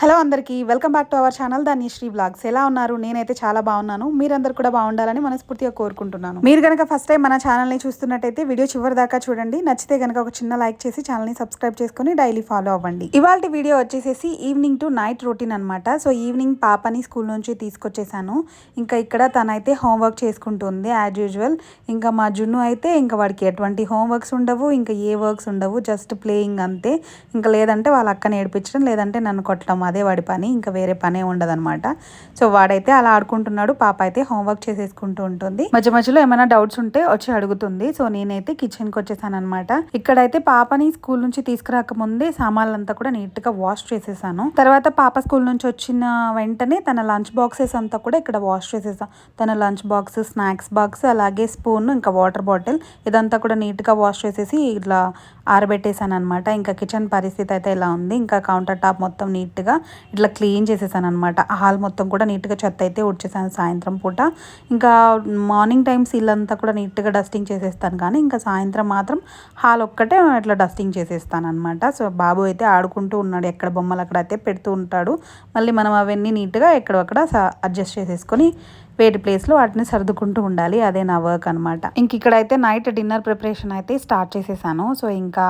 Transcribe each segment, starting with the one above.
Hello అందరికీ welcome back to our channel దాన్ని Sri blogs. ఎలా ఉన్నారు? నేనైతే చాలా బాగున్నాను. మీరందరూ కూడా బాగుండాలని మనస్ఫూర్తిగా కోరుకుంటున్నాను. మీరు కనుక ఫస్ట్ టైం మన ఛానల్ని చూస్తున్నట్టయితే వీడియో చివరి దాకా చూడండి. నచ్చితే కనుక ఒక చిన్న లైక్ చేసి ఛానల్ని సబ్స్క్రైబ్ చేసుకుని డైలీ ఫాలో అవ్వండి. ఇవాళ వీడియో వచ్చేసేసి ఈవినింగ్ టు నైట్ రొటీన్ అనమాట సో ఈవినింగ్ పాపని స్కూల్ నుంచి తీసుకొచ్చేసాను. ఇంకా ఇక్కడ తనైతే హోంవర్క్ చేసుకుంటుంది యాజ్ యూజువల్ ఇంకా మా జున్ను అయితే ఇంకా వాడికి ఎటువంటి హోంవర్క్స్ ఉండవు. ఇంకా ఏ వర్క్స్ ఉండవు. జస్ట్ ప్లేయింగ్ అంతే. ఇంకా లేదంటే వాళ్ళ అక్కని ఏడిపించడం లేదంటే నన్ను కొట్టడం అదే వాడి పని ఇంకా వేరే పనే ఉండదన్నమాట. సో వాడైతే అలా ఆడుకుంటున్నాడు. పాప అయితే హోంవర్క్ చేసేసుకుంటూ ఉంటుంది. మధ్య మధ్యలో ఏమైనా డౌట్స్ ఉంటే వచ్చి అడుగుతుంది. సో నేనైతే కిచెన్కి కి వచ్చేసానమాట ఇక్కడైతే పాపని స్కూల్ నుంచి తీసుకురాక ముందే సామాన్లంతా కూడా నీట్గా వాష్ చేసేసాను. తర్వాత పాప స్కూల్ నుంచి వచ్చిన వెంటనే తన లంచ్ బాక్సెస్ అంతా కూడా ఇక్కడ వాష్ చేసేసాను తన లంచ్ బాక్స్ స్నాక్స్ బాక్స్ అలాగే స్పూన్ ఇంకా వాటర్ బాటిల్ ఇదంతా కూడా నీట్గా వాష్ చేసేసి ఇట్లా ఆరబెట్టేసాను అనమాట ఇంకా కిచెన్ పరిస్థితి అయితే ఇలా ఉంది. ఇంకా కౌంటర్ టాప్ మొత్తం నీట్గా ఇట్లా క్లీన్ చేసేసాను అనమాట హాల్ మొత్తం కూడా నీట్గా చెత్త అయితే ఉడ్చేసాను సాయంత్రం పూట. ఇంకా మార్నింగ్ టైమ్స్ ఇల్లంతా కూడా నీట్గా డస్టింగ్ చేసేస్తాను కానీ ఇంకా సాయంత్రం మాత్రం హాల్ ఒక్కటే ఇట్లా డస్టింగ్ చేసేస్తాను అనమాట సో బాబు అయితే ఆడుకుంటూ ఉన్నాడు. ఎక్కడ బొమ్మలు అక్కడ అయితే పెడుతూ ఉంటాడు. మళ్ళీ మనం అవన్నీ నీట్గా ఎక్కడొక్కడ అడ్జస్ట్ చేసేసుకొని వేటి ప్లేస్లో వాటిని సర్దుకుంటూ ఉండాలి. అదే నా వర్క్ అనమాట ఇంక ఇక్కడైతే నైట్ డిన్నర్ ప్రిపరేషన్ అయితే స్టార్ట్ చేసేసాను. సో ఇంకా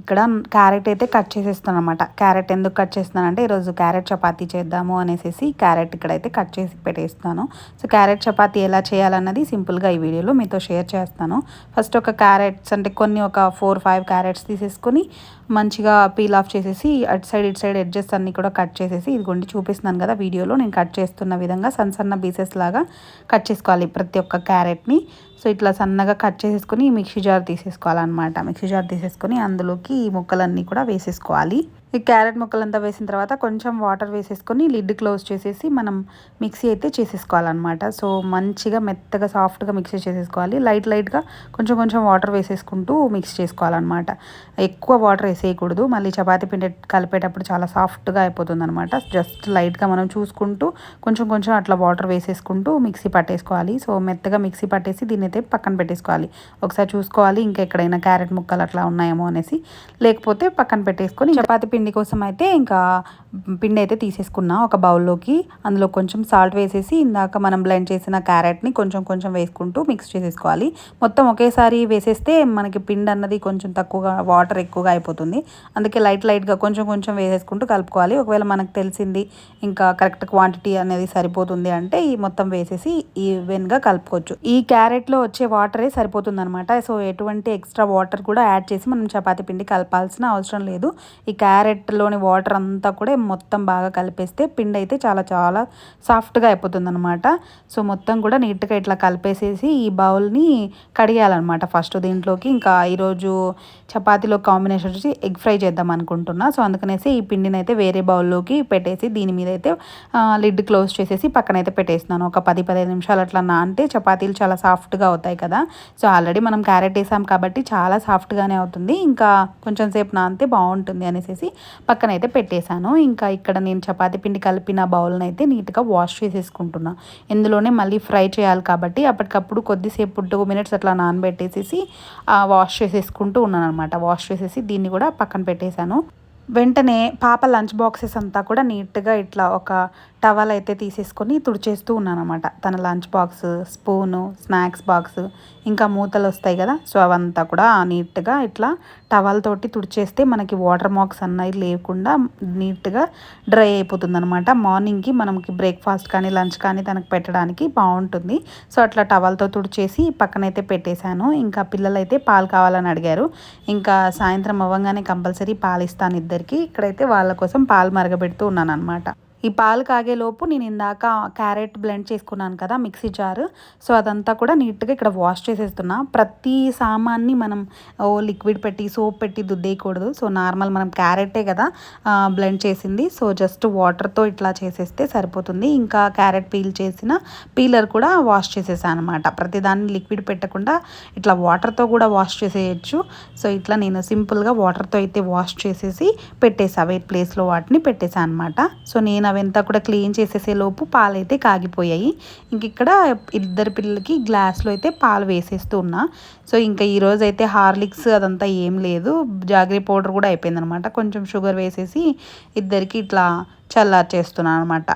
ఇక్కడ క్యారెట్ అయితే కట్ చేసేస్తాను అనమాట క్యారెట్ ఎందుకు కట్ చేస్తున్నానంటే ఈరోజు క్యారెట్ చపాతీ చేద్దాము అనేసి క్యారెట్ ఇక్కడైతే కట్ చేసి పెట్టేస్తాను. సో క్యారెట్ చపాతీ ఎలా చేయాలన్నది సింపుల్గా ఈ వీడియోలో మీతో షేర్ చేస్తాను. ఫస్ట్ ఒక క్యారెట్స్ అంటే కొన్ని ఒక ఫోర్ ఫైవ్ క్యారెట్స్ తీసేసుకొని మంచిగా పీల్ ఆఫ్ చేసేసి అటు సైడ్ ఇటు సైడ్ ఎడ్జెస్ అన్ని కూడా కట్ చేసేసి ఇదిగోండి చూపిస్తున్నాను కదా వీడియోలో నేను కట్ చేస్తున్న విధంగా సన్న సన్న పీసెస్ లాగా కట్ చేసుకోవాలి ప్రతి ఒక్క క్యారెట్ని. సో ఇట్లా సన్నగా కట్ చేసేసుకొని మిక్సీ జార్ తీసేసుకోవాలన్నమాట. మిక్సీ జార్ తీసేసుకొని అందులోకి ఈ ముక్కలన్నీ కూడా వేసేసుకోవాలి. ఈ క్యారెట్ ముక్కలంతా వేసిన తర్వాత కొంచెం వాటర్ వేసేసుకొని లిడ్ క్లోజ్ చేసేసి మనం మిక్సీ అయితే చేసేసుకోవాలన్నమాట. సో మంచిగా మెత్తగా సాఫ్ట్గా మిక్సీ చేసేసుకోవాలి. లైట్ లైట్గా కొంచెం కొంచెం వాటర్ వేసేసుకుంటూ మిక్స్ చేసుకోవాలన్నమాట. ఎక్కువ వాటర్ వేసేయకూడదు. మళ్ళీ చపాతీ పిండి కలిపేటప్పుడు చాలా సాఫ్ట్గా అయిపోతుంది అనమాట జస్ట్ లైట్గా మనం చూసుకుంటూ కొంచెం కొంచెం అట్లా వాటర్ వేసేసుకుంటూ మిక్సీ పట్టేసుకోవాలి. సో మెత్తగా మిక్సీ పట్టేసి దీన్ని అయితే పక్కన పెట్టేసుకోవాలి. ఒకసారి చూసుకోవాలి. ఇంకా ఎక్కడైనా క్యారెట్ ముక్కలు అట్లా ఉన్నాయేమో అనేసి. లేకపోతే పక్కన పెట్టేసుకొని చపాతీ పిండి పిండి కోసం అయితే ఇంకా పిండి అయితే తీసేసుకున్నా ఒక బౌల్లోకి. అందులో కొంచెం సాల్ట్ వేసేసి ఇందాక మనం బ్లెండ్ చేసిన క్యారెట్ని కొంచెం కొంచెం వేసుకుంటూ మిక్స్ చేసేసుకోవాలి. మొత్తం ఒకేసారి వేసేస్తే మనకి పిండి అన్నది కొంచెం తక్కువగా వాటర్ ఎక్కువగా అయిపోతుంది. అందుకే లైట్ లైట్గా కొంచెం కొంచెం వేసేసుకుంటూ కలుపుకోవాలి. ఒకవేళ మనకు తెలిసింది ఇంకా కరెక్ట్ క్వాంటిటీ అనేది సరిపోతుంది అంటే ఈ మొత్తం వేసేసి ఈవెన్గా కలుపుకోవచ్చు. ఈ క్యారెట్లో వచ్చే వాటరే సరిపోతుంది అనమాట సో ఎటువంటి ఎక్స్ట్రా వాటర్ కూడా యాడ్ చేసి మనం చపాతీ పిండి కలపాల్సిన అవసరం లేదు. ఈ క్యారెట్ క్యారెట్లోని వాటర్ అంతా కూడా మొత్తం బాగా కలిపేస్తే పిండి అయితే చాలా చాలా సాఫ్ట్గా అయిపోతుంది అనమాట సో మొత్తం కూడా నీట్గా ఇట్లా కలిపేసేసి ఈ బౌల్ని కడిగేయాలన్నమాట ఫస్ట్ దీంట్లోకి. ఇంకా ఈరోజు చపాతీలో కాంబినేషన్ వచ్చి ఎగ్ ఫ్రై చేద్దాం అనుకుంటున్నా. సో అందుకనేసి ఈ పిండిని అయితే వేరే బౌల్లోకి పెట్టేసి దీని మీద అయితే లిడ్ క్లోజ్ చేసేసి పక్కన అయితే పెట్టేస్తున్నాను. ఒక పది పదిహేను నిమిషాలు అట్లా నానితే చపాతీలు చాలా సాఫ్ట్గా అవుతాయి కదా. సో ఆల్రెడీ మనం క్యారెట్ వేసాం కాబట్టి చాలా సాఫ్ట్గానే అవుతుంది. ఇంకా కొంచెం సేపు నానితే బాగుంటుంది అనేసి పక్కన అయితే పెట్టేశాను. ఇంకా ఇక్కడ నేను చపాతీ పిండి కలిపిన బౌల్ని అయితే నీట్గా వాష్ చేసేసుకుంటున్నా. ఇందులోనే మళ్ళీ ఫ్రై చేయాలి కాబట్టి అప్పటికప్పుడు కొద్దిసేపు టూ మినిట్స్ అట్లా నానబెట్టేసేసి వాష్ చేసేసుకుంటూ ఉన్నాను అనమాట వాష్ చేసేసి దీన్ని కూడా పక్కన పెట్టేశాను. వెంటనే పాప లంచ్ బాక్సెస్ అంతా కూడా నీట్గా ఇట్లా ఒక టవల్ అయితే తీసేసుకొని తుడిచేస్తూ ఉన్నాను అనమాట తన lunch box spoon snacks box ఇంకా మూతలు వస్తాయి కదా సో అవంతా కూడా నీట్గా ఇట్లా టవల్ తోటి తుడిచేస్తే మనకి వాటర్ మార్క్స్ అన్నవి లేకుండా నీట్గా డ్రై అయిపోతుంది అనమాట మార్నింగ్కి మనకి బ్రేక్ఫాస్ట్ కానీ లంచ్ కానీ తనకు పెట్టడానికి బాగుంటుంది. సో అట్లా టవల్తో తుడిచేసి పక్కనైతే పెట్టేశాను. ఇంకా పిల్లలైతే పాలు కావాలని అడిగారు. ఇంకా సాయంత్రం అవ్వగానే కంపల్సరీ పాలు ఇస్తాను ఇద్దరికి. ఇక్కడైతే వాళ్ళ కోసం పాలు మరగబెడుతూ ఉన్నాను అనమాట ఈ పాలు కాగేలోపు నేను ఇందాక క్యారెట్ బ్లెండ్ చేసుకున్నాను కదా మిక్సీ జార్. సో అదంతా కూడా నీట్గా ఇక్కడ వాష్ చేసేస్తున్నా. ప్రతి సామాన్ని మనం ఓ లిక్విడ్ పెట్టి సోప్ పెట్టి దుద్దేయకూడదు. సో నార్మల్ మనం క్యారెటే కదా బ్లెండ్ చేసింది. సో జస్ట్ వాటర్తో ఇట్లా చేసేస్తే సరిపోతుంది. ఇంకా క్యారెట్ పీల్ చేసిన పీలర్ కూడా వాష్ చేసేసాను అనమాట ప్రతిదాన్ని లిక్విడ్ పెట్టకుండా ఇట్లా వాటర్తో కూడా వాష్ చేసేయచ్చు. సో ఇట్లా నేను సింపుల్గా వాటర్తో అయితే వాష్ చేసేసి పెట్టేసా. వెయిట్ ప్లేస్లో వాటిని పెట్టేసా అనమాట సో నేను అవంతా కూడా క్లీన్ చేసేసే లోపు పాలు అయితే కాగిపోయాయి. ఇంక ఇక్కడ ఇద్దరు పిల్లలకి గ్లాస్లో అయితే పాలు వేసేస్తూ ఉన్నా. సో ఇంకా ఈరోజు అయితే హార్లిక్స్ అదంతా ఏం లేదు. జాగ్రీ పౌడర్ కూడా అయిపోయిందనమాట. కొంచెం షుగర్ వేసేసి ఇద్దరికి ఇట్లా చల్లార్చేస్తున్నాను అనమాట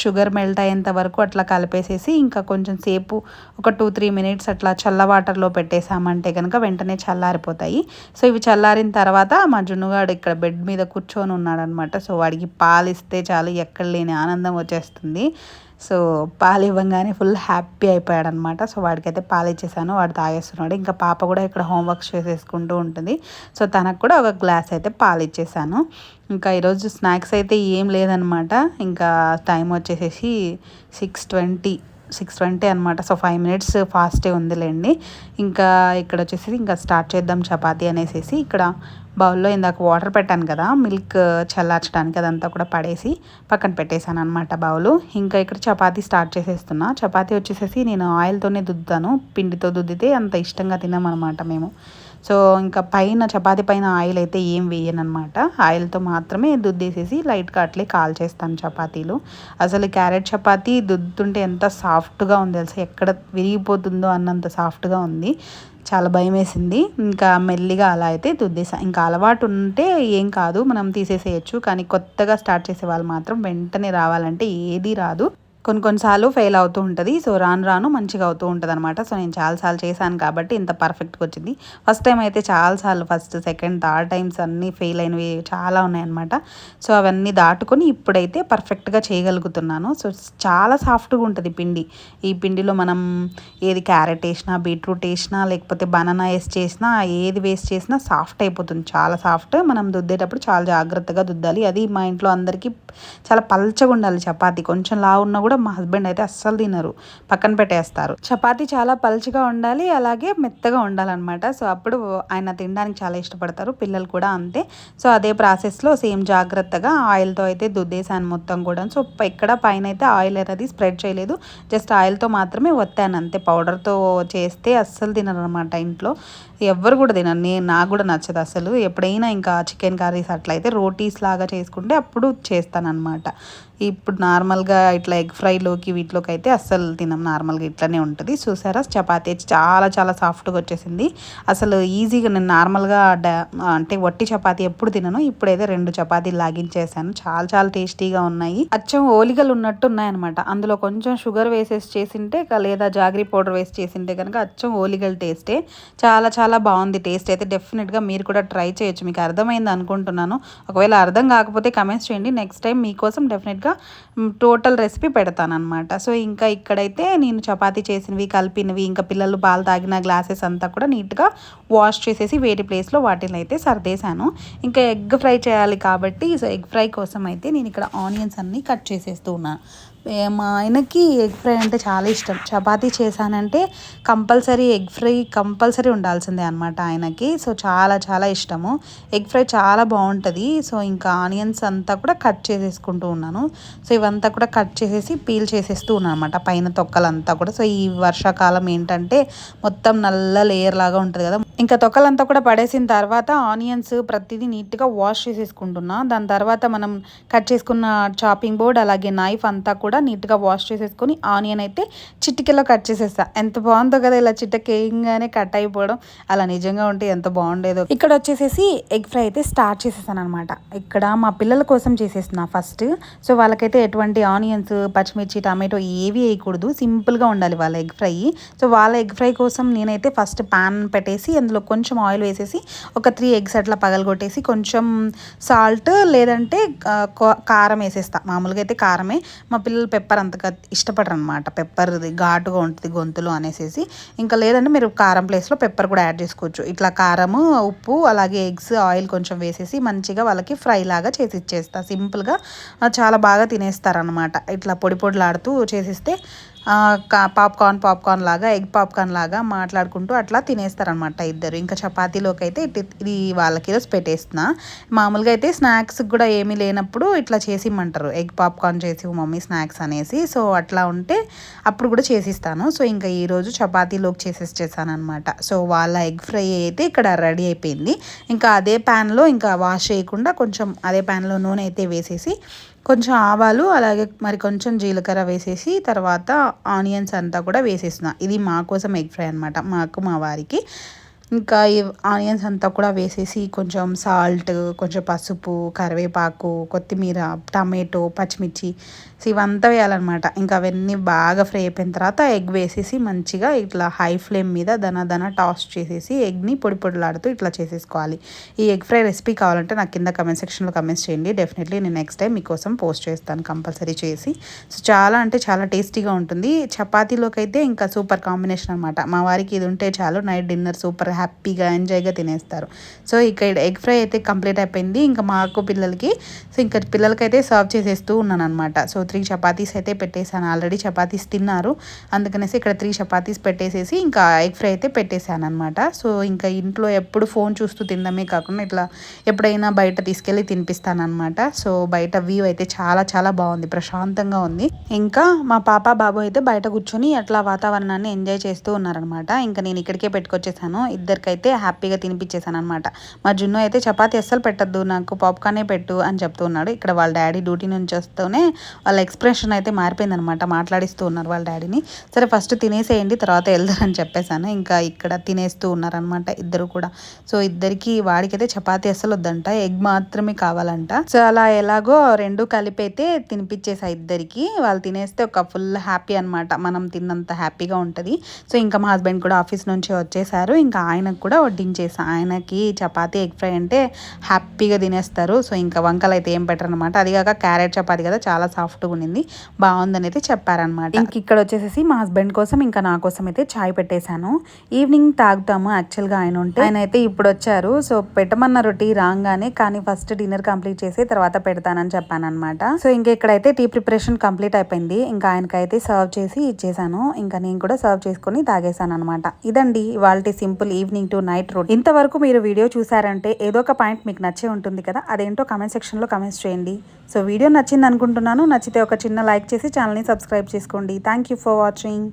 షుగర్ మెల్ట్ అయ్యేంత వరకు అట్లా కలిపేసేసి ఇంకా కొంచెం సేపు ఒక టూ త్రీ మినిట్స్ అట్లా చల్ల వాటర్లో పెట్టేసామంటే కనుక వెంటనే చల్లారిపోతాయి. సో ఇవి చల్లారిన తర్వాత మా జున్నుగాడు ఇక్కడ బెడ్ మీద కూర్చొని ఉన్నాడనమాట సో వాడికి పాలు ఇస్తే చాలు ఎక్కడ లేని ఆనందం వచ్చేస్తుంది. సో పాలు ఇవ్వగానే ఫుల్ హ్యాపీ అయిపోయాడు అనమాట సో వాడికైతే పాలు ఇచ్చేసాను వాడు తాగేస్తున్నాడు. ఇంకా పాప కూడా ఇక్కడ హోంవర్క్స్ చేసేసుకుంటూ ఉంటుంది. సో తనకు కూడా ఒక గ్లాస్ అయితే పాలు ఇచ్చేసాను. ఇంకా ఈరోజు స్నాక్స్ అయితే ఏం లేదనమాట. ఇంకా టైం వచ్చేసేసి సిక్స్ ట్వంటీ సిక్స్ ట్వంటీ అనమాట సో ఫైవ్ మినిట్స్ ఫాస్టే ఉందిలేండి. ఇంకా ఇక్కడ వచ్చేసి ఇంకా స్టార్ట్ చేద్దాం చపాతీ అనేసి ఇక్కడ బౌల్లో ఇందాక వాటర్ పెట్టాను కదా మిల్క్ చల్లార్చడానికి అదంతా కూడా పడేసి పక్కన పెట్టేశాను అనమాట బౌలు. ఇంకా ఇక్కడ చపాతీ స్టార్ట్ చేసేస్తున్నా. చపాతీ వచ్చేసేసి నేను ఆయిల్తోనే దుద్దుతాను. పిండితో దుద్దితే అంత ఇష్టంగా తినమనమాట మేము. సో ఇంకా పైన చపాతీ పైన ఆయిల్ అయితే ఏం వేయనమాట ఆయిల్తో మాత్రమే దుద్దేసేసి లైట్గా అట్లే కాల్ చేస్తాను చపాతీలు. అసలు క్యారెట్ చపాతీ దుద్దుతుంటే ఎంత సాఫ్ట్గా ఉంది తెలుసా? ఎక్కడ విరిగిపోతుందో అన్నంత సాఫ్ట్గా ఉంది. చాలా భయం వేసింది ఇంకా మెల్లిగా అలా అయితే దుద్దేసా. ఇంకా అలవాటు ఉంటే ఏం కాదు మనం తీసేసేయచ్చు. కానీ కొత్తగా స్టార్ట్ చేసే వాళ్ళు మాత్రం వెంటనే రావాలంటే ఏది రాదు. కొన్ని కొన్నిసార్లు ఫెయిల్ అవుతూ ఉంటుంది. సో రాను రాను మంచిగా అవుతూ ఉంటుంది అనమాట సో నేను చాలాసార్లు చేశాను కాబట్టి ఇంత పర్ఫెక్ట్గా వచ్చింది. ఫస్ట్ టైం అయితే చాలాసార్లు ఫస్ట్ సెకండ్ థర్డ్ టైమ్స్ అన్నీ ఫెయిల్ అయినవి చాలా ఉన్నాయన్నమాట. సో అవన్నీ దాటుకొని ఇప్పుడైతే పర్ఫెక్ట్గా చేయగలుగుతున్నాను. సో చాలా సాఫ్ట్గా ఉంటుంది పిండి. ఈ పిండిలో మనం ఏది క్యారెట్ వేసినా బీట్రూట్ వేసినా లేకపోతే బనానా వేసి చేసినా ఏది వేస్ట్ చేసినా సాఫ్ట్ అయిపోతుంది. చాలా సాఫ్ట్. మనం దుద్దేటప్పుడు చాలా జాగ్రత్తగా దుద్దాలి. అది మా ఇంట్లో అందరికీ చాలా పల్చగా ఉండాలి చపాతి. కొంచెం లా ఉన్నా కూడా మా హస్బెండ్ అయితే అస్సలు తినరు. పక్కన పెట్టేస్తారు. చపాతి చాలా పలుచగా ఉండాలి అలాగే మెత్తగా ఉండాలన్నమాట. సో అప్పుడు ఆయన తినడానికి చాలా ఇష్టపడతారు పిల్లలు కూడా అంతే. సో అదే ప్రాసెస్లో సేమ్ జాగ్రత్తగా ఆయిల్తో అయితే దుద్దేశాను మొత్తం కూడా సో ఇక్కడ పైన అయితే ఆయిల్ అనేది స్ప్రెడ్ చేయలేదు. జస్ట్ ఆయిల్తో మాత్రమే వత్తాను అంతే. పౌడర్తో చేస్తే అస్సలు తినరు అనమాట ఇంట్లో. ఎవ్వరు కూడా తినను నేను నాకు కూడా నచ్చదు అసలు. ఎప్పుడైనా ఇంకా చికెన్ కర్రీస్ అట్లయితే రోటీస్ లాగా చేసుకుంటే అప్పుడు చేస్తానన్నమాట. ఇప్పుడు నార్మల్గా ఇట్లా ఎగ్ ఫ్రైలోకి వీటిలోకి అయితే అస్సలు తినం. నార్మల్గా ఇట్లానే ఉంటుంది. చూసారా? చపాతీ చాలా చాలా సాఫ్ట్గా వచ్చేసింది. అసలు ఈజీగా నేను నార్మల్గా అంటే వట్టి చపాతీ ఎప్పుడు తినను. ఇప్పుడైతే రెండు చపాతీలు లాగించేసాను. చాలా చాలా టేస్టీగా ఉన్నాయి. అచ్చం ఓలిగలు ఉన్నట్టు ఉన్నాయన్నమాట. అందులో కొంచెం షుగర్ వేసేసి చేసింటే లేదా జాగ్రీ పౌడర్ వేసి చేసింటే కనుక అచ్చం ఓలిగల టేస్టే. చాలా చాలా చాలా బాగుంది. టేస్ట్ అయితే డెఫినెట్గా మీరు కూడా ట్రై చేయొచ్చు. మీకు అర్థమైంది అనుకుంటున్నాను. ఒకవేళ అర్థం కాకపోతే కమెంట్స్ చేయండి. నెక్స్ట్ టైం మీకోసం డెఫినెట్గా టోటల్ రెసిపీ పెడతానమాట సో ఇంకా ఇక్కడైతే నేను చపాతీ చేసినవి కలిపినవి ఇంకా పిల్లలు పాలు తాగిన గ్లాసెస్ అంతా కూడా నీట్గా వాష్ చేసేసి వేరే ప్లేస్లో వాటిని అయితే సర్దేశాను. ఇంకా ఎగ్ ఫ్రై చేయాలి కాబట్టి సో ఎగ్ ఫ్రై కోసం అయితే నేను ఇక్కడ ఆనియన్స్ అన్నీ కట్ చేసేస్తూ ఉన్నాను మా ఆయనకి ఎగ్ ఫ్రై అంటే చాలా ఇష్టం. చపాతీ చేశానంటే కంపల్సరీ ఎగ్ ఫ్రై కంపల్సరీ ఉండాల్సిందే అనమాట ఆయనకి. సో చాలా చాలా ఇష్టము. ఎగ్ ఫ్రై చాలా బాగుంటుంది. సో ఇంకా ఆనియన్స్ అంతా కూడా కట్ చేసేసుకుంటూ ఉన్నాను. సో ఇవంతా కూడా కట్ చేసేసి పీల్ చేసేస్తూ ఉన్నాను అనమాట పైన తొక్కలంతా కూడా. సో ఈ వర్షాకాలం ఏంటంటే మొత్తం నల్ల లేయర్ లాగా ఉంటుంది కదా. ఇంకా తొక్కలంతా కూడా పడేసిన తర్వాత ఆనియన్స్ ప్రతిదీ నీట్గా వాష్ చేసేసుకుంటున్నా. దాని తర్వాత మనం కట్ చేసుకున్న చాపింగ్ బోర్డ్ అలాగే నైఫ్ అంతా కూడా నీట్గా వాష్ చేసేసుకొని ఆనియన్ అయితే చిటికెలో కట్ చేసేస్తా. ఎంత బాగుందో కదా ఇలా చిట్టకేయంగానే కట్ అయిపోవడం. అలా నిజంగా ఉంటే ఎంత బాగుండేదో. ఇక్కడ వచ్చేసేసి ఎగ్ ఫ్రై అయితే స్టార్ట్ చేసేసాను అనమాట ఇక్కడ మా పిల్లల కోసం చేసేస్తున్నా ఫస్ట్. సో వాళ్ళకైతే ఎటువంటి ఆనియన్స్ పచ్చిమిర్చి టమాటో ఏవి వేయకూడదు. సింపుల్గా ఉండాలి వాళ్ళ ఎగ్ ఫ్రై. సో వాళ్ళ ఎగ్ ఫ్రై కోసం నేనైతే ఫస్ట్ పాన్ పెట్టేసి అందులో కొంచెం ఆయిల్ వేసేసి ఒక త్రీ ఎగ్స్ అట్లా పగలగొట్టేసి కొంచెం సాల్ట్ లేదంటే కారం వేసేస్తా. మామూలుగా అయితే కారమే. మా పిల్లలు పెప్పర్ అంతగా ఇష్టపడరు అనమాట పెప్పర్ ఘాటుగా ఉంటుంది గొంతులు అనేసి ఇంకా లేదంటే మీరు కారం ప్లేస్లో పెప్పర్ కూడా యాడ్ చేసుకోవచ్చు. ఇట్లా కారము ఉప్పు అలాగే ఎగ్స్ ఆయిల్ కొంచెం వేసేసి మంచిగా వాళ్ళకి ఫ్రై లాగా చేసి ఇచ్చేస్తా. సింపుల్గా చాలా బాగా తినేస్తారనమాట. ఇట్లా పొడి పొడిలాడుతూ చేసిస్తే పాప్కార్న్ పాప్కార్న్ లాగా ఎగ్ పాప్కార్న్ లాగా మాట్లాడుకుంటూ అట్లా తినేస్తారనమాట ఇద్దరు. ఇంకా చపాతీలోకి అయితే ఇది వాళ్ళకి ఈరోజు పెట్టేస్తున్నా. మామూలుగా అయితే స్నాక్స్ కూడా ఏమీ లేనప్పుడు ఇట్లా చేసి ఇమ్మంటారు ఎగ్ పాప్కార్న్ చేసి మమ్మీ స్నాక్స్ అనేసి. సో అట్లా ఉంటే అప్పుడు కూడా చేసిస్తాను. సో ఇంకా ఈరోజు చపాతీలోకి చేసేసి చేశాను సో వాళ్ళ ఎగ్ ఫ్రై అయితే ఇక్కడ రెడీ అయిపోయింది. ఇంకా అదే ప్యాన్లో ఇంకా వాష్ చేయకుండా కొంచెం అదే ప్యాన్లో నూనె అయితే వేసేసి కొంచెం ఆవాలు అలాగే మరి కొంచెం జీలకర్ర వేసేసి తర్వాత ఆనియన్స్ అంతా కూడా వేసేసిన ఇది మా కోసం ఎగ్ ఫ్రై అనమాట మాకు మా వారికి. ఇంకా ఈ ఆనియన్స్ అంతా కూడా వేసేసి కొంచెం సాల్ట్ కొంచెం పసుపు కరివేపాకు కొత్తిమీర టమాటో పచ్చిమిర్చి ఇవంతా వేయాలన్నమాట. ఇంకా అవన్నీ బాగా ఫ్రై అయిపోయిన తర్వాత ఎగ్ వేసేసి మంచిగా ఇట్లా హై ఫ్లేమ్ మీద దన దన టాస్ చేసేసి ఎగ్ని పొడి పొడిలాడుతూ ఇట్లా చేసేసుకోవాలి. ఈ ఎగ్ ఫ్రై రెసిపీ కావాలంటే నాకు కింద కమెంట్ సెక్షన్లో కమెంట్స్ చేయండి. డెఫినెట్లీ నేను నెక్స్ట్ టైం మీకోసం పోస్ట్ చేస్తాను కంపల్సరీ చేసి. సో చాలా అంటే చాలా టేస్టీగా ఉంటుంది. చపాతీలోకి అయితే ఇంకా సూపర్ కాంబినేషన్ అనమాట మా వారికి ఇది ఉంటే చాలు నైట్ డిన్నర్ సూపర్ హ్యాపీగా ఎంజాయ్గా తినేస్తారు. సో ఇక్కడ ఎగ్ ఫ్రై అయితే కంప్లీట్ అయిపోయింది. ఇంకా మాకు పిల్లలకి సో ఇంకా పిల్లలకైతే సర్వ్ చేసేస్తూ ఉన్నాను అనమాట సో త్రీ చపాతీస్ అయితే పెట్టేశాను. ఆల్రెడీ చపాతీస్ తిన్నారు. అందుకనేసి ఇక్కడ త్రీ చపాతీస్ పెట్టేసేసి ఇంకా ఎగ్ ఫ్రై అయితే పెట్టేశాను అనమాట సో ఇంకా ఇంట్లో ఎప్పుడు ఫోన్ చూస్తూ తినడమే కాకుండా ఇట్లా ఎప్పుడైనా బయట తీసుకెళ్ళి తినిపిస్తానమాట సో బయట వ్యూ అయితే చాలా చాలా బాగుంది. ప్రశాంతంగా ఉంది. ఇంకా మా పాప బాబు అయితే బయట కూర్చొని అట్లా వాతావరణాన్ని ఎంజాయ్ చేస్తూ ఉన్నారనమాట ఇంకా నేను ఇక్కడికే పెట్టుకొచ్చేసాను. ఇద్దరికైతే హ్యాపీగా తినిపించేశాను అనమాట మా జున్ను అయితే చపాతీ అస్సలు పెట్టద్దు నాకు పాప్కార్నే పెట్టు అని చెప్తూ ఉన్నాడు. ఇక్కడ వాళ్ళ డాడీ డ్యూటీ నుంచి వస్తూనే వాళ్ళ ఎక్స్ప్రెషన్ అయితే మారిపోయింది అనమాట మాట్లాడిస్తూ ఉన్నారు వాళ్ళ డాడీని. సరే ఫస్ట్ తినేసేయండి తర్వాత వెళ్దారని చెప్పేశాను. ఇంకా ఇక్కడ తినేస్తూ ఉన్నారనమాట ఇద్దరు కూడా. సో ఇద్దరికి వాడికైతే చపాతీ అస్సలు వద్దంట ఎగ్ మాత్రమే కావాలంట. సో అలా ఎలాగో రెండు కలిపి అయితే తినిపించేసా ఇద్దరికి. వాళ్ళు తినేస్తే ఒక ఫుల్ హ్యాపీ అనమాట మనం తిన్నంత హ్యాపీగా ఉంటుంది. సో ఇంకా మా హస్బెండ్ కూడా ఆఫీస్ నుంచి వచ్చేసారు. ఇంకా ఆయనకు కూడా వడ్డించేసా. ఆయనకి చపాతీ ఎగ్ ఫ్రై అంటే హ్యాపీగా తినేస్తారు. సో ఇంకా వంకలు అయితే ఏం పెట్టరు అనమాట అది కాక క్యారెట్ చపాతీ కదా చాలా సాఫ్ట్గా ఉండింది. బాగుందని అయితే చెప్పారనమాట ఇంక ఇక్కడ వచ్చేసి మా హస్బెండ్ కోసం ఇంకా నా కోసం అయితే చాయ్ పెట్టేశాను. ఈవినింగ్ తాగుతాము. యాక్చువల్గా ఆయన ఉంటే ఆయన అయితే ఇప్పుడు వచ్చారు. సో పెట్టమన్నారు టీ రాగానే కానీ ఫస్ట్ డిన్నర్ కంప్లీట్ చేసి తర్వాత పెడతానని చెప్పాను అనమాట సో ఇంకా ఇక్కడైతే టీ ప్రిపరేషన్ కంప్లీట్ అయిపోయింది. ఇంకా ఆయనకైతే సర్వ్ చేసి ఇచ్చేసాను ఇంకా నేను కూడా సర్వ్ చేసుకుని తాగేసాను అనమాట ఇదండి వాళ్ళ simple evening to night road ఇంతవరకు మీరు వీడియో చూసారంటే ఏదో ఒక పాయింట్ మీకు నచ్చే ఉంటుంది కదా అదేంటో కమెంట్ సెక్షన్లో కమెంట్స్ చేయండి. సో వీడియో నచ్చింది అనుకుంటున్నాను నచ్చితే ఒక చిన్న లైక్ చేసి ఛానల్ని సబ్స్క్రైబ్ చేసుకోండి. Thank you for watching